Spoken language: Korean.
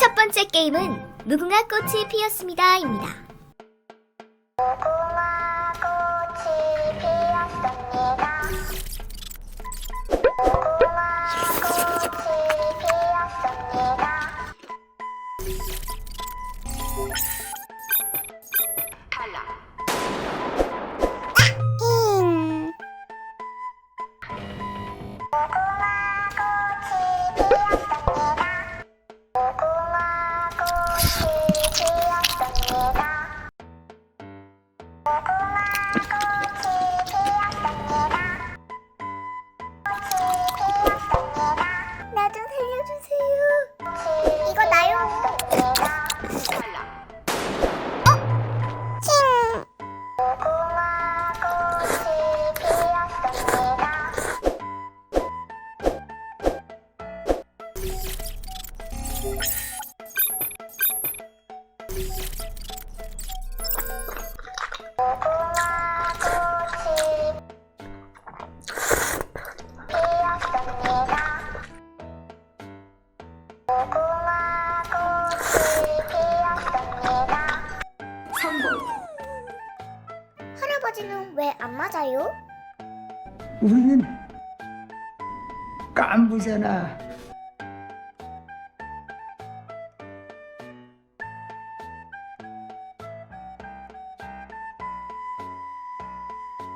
첫 번째 게임은 무궁화 꽃이 피었습니다입니다. 무궁화 꽃이 피었습니다. 무궁화 꽃이 피었습니다. 할아버지는 왜 안 맞아요? 우리는 깐부잖아.